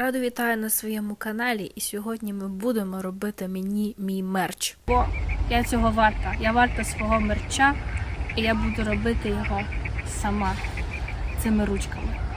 Радо вітаю на своєму каналі, і сьогодні ми будемо робити мені мій мерч. Бо я цього варта. Я варта свого мерча, і я буду робити його сама цими ручками.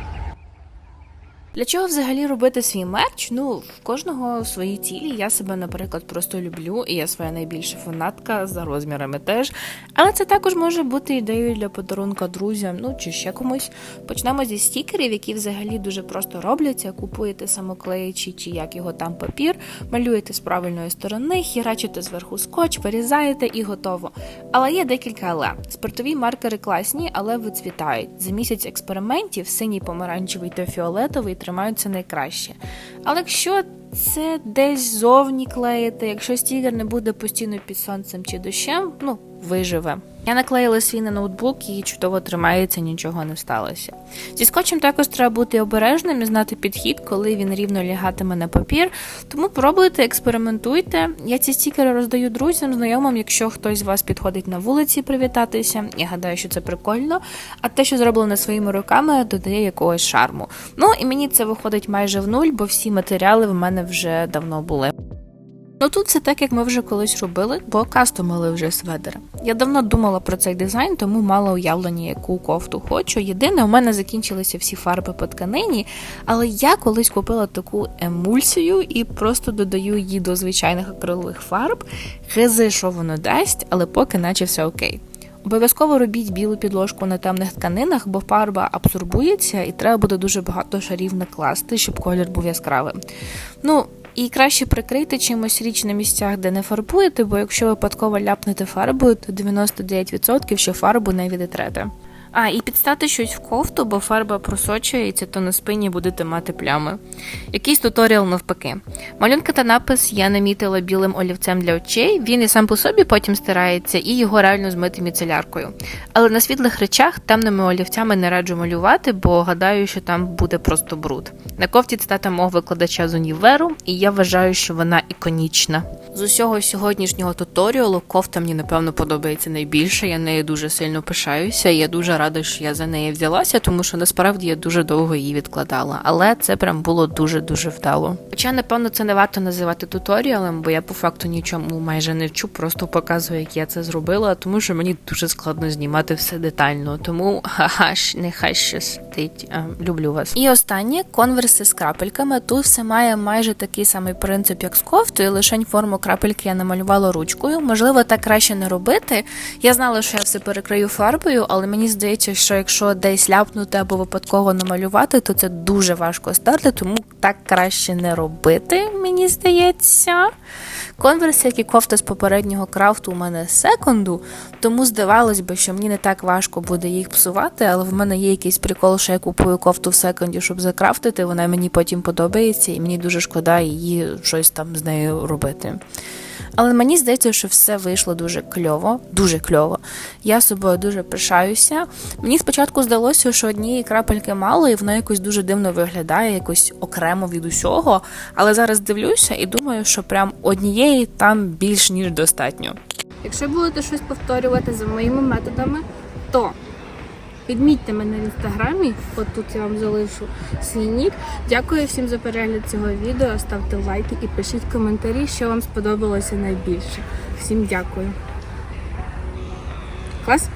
Для чого взагалі робити свій мерч? Ну, в кожного свої цілі. Я себе, наприклад, просто люблю, і я своя найбільша фанатка за розмірами теж. Але це також може бути ідеєю для подарунка друзям, ну чи ще комусь. Почнемо зі стікерів, які взагалі дуже просто робляться. Купуєте самоклеючий чи як його там папір, малюєте з правильної сторони, хірачите зверху скотч, вирізаєте і готово. Але є декілька але. Спиртові маркери класні, але вицвітають. За місяць експериментів синій, помаранчевий та фіолетовий тримаються найкраще. Але якщо це десь зовні клеїти, якщо стікер не буде постійно під сонцем чи дощем, ну виживе. Я наклеїла свій на ноутбук і чудово тримається, нічого не сталося. Зі скотчем також треба бути обережним і знати підхід, коли він рівно лягатиме на папір. Тому пробуйте, експериментуйте. Я ці стікери роздаю друзям, знайомим, якщо хтось з вас підходить на вулиці привітатися. Я гадаю, що це прикольно. А те, що зроблено своїми руками, додає якогось шарму. Ну і мені це виходить майже в нуль, бо всі матеріали в мене вже давно були. Ну тут все так, як ми вже колись робили, бо кастомили вже сведери. Я давно думала про цей дизайн, тому мала уявлення, яку кофту хочу. Єдине, у мене закінчилися всі фарби по тканині, але я колись купила таку емульсію і просто додаю її до звичайних акрилових фарб. Хизи, що воно дасть, але поки наче все окей. Обов'язково робіть білу підложку на темних тканинах, бо фарба абсорбується і треба буде дуже багато шарів накласти, щоб колір був яскравим. Ну, і краще прикрийте чимось річ на місцях, де не фарбуєте, бо якщо випадково ляпнете фарбою, то 99% що фарбу не відітрете. А, і підстати щось в кофту, бо фарба просочується, то на спині будете мати плями. Якийсь туторіал навпаки. Малюнка та напис я намітила білим олівцем для очей. Він і сам по собі потім стирається, і його реально змити міцеляркою. Але на світлих речах темними олівцями не раджу малювати, бо гадаю, що там буде просто бруд. На кофті цитата мого викладача з універу, і я вважаю, що вона іконічна. З усього сьогоднішнього туторіалу кофта мені напевно подобається найбільше. Я нею дуже сильно пишаюся. і Я дуже рада, що я за неї взялася, тому що насправді я дуже довго її відкладала. Але це прям було дуже дуже вдало. Хоча, напевно, це не варто називати туторіалом, бо я по факту нічому майже не вчу, просто показую, як я це зробила, тому що мені дуже складно знімати все детально. Тому ха-ха, нехай щастить. А, Люблю вас. І останнє конверси з крапельками. Тут все має майже такий самий принцип, як з кофтою, лише форму крапельки я намалювала ручкою. Можливо, так краще не робити. Я знала, що я все перекрию фарбою, але мені здається, що якщо десь ляпнути або випадково намалювати, то це дуже важко стерти, тому так краще не робити, мені здається. Конверси, як і кофта з попереднього крафту, у мене з секунду, тому здавалось би, що мені не так важко буде їх псувати, але в мене є якийсь прикол, що я купую кофту в секунді, щоб закрафтити. Вона мені потім подобається, і мені дуже шкода її щось там з нею робити. Але мені здається, що все вийшло дуже кльово, дуже кльово. Я собою дуже пишаюся. Мені спочатку здалося, що однієї крапельки мало, і воно якось дуже дивно виглядає, якось окремо від усього. Але зараз дивлюся і думаю, що прям однієї там більш ніж достатньо. Якщо будете щось повторювати за моїми методами, то відмітьте мене в інстаграмі, от тут я вам залишу свій нік. Дякую всім за перегляд цього відео. Ставте лайки і пишіть коментарі, що вам сподобалося найбільше. Всім дякую. Клас?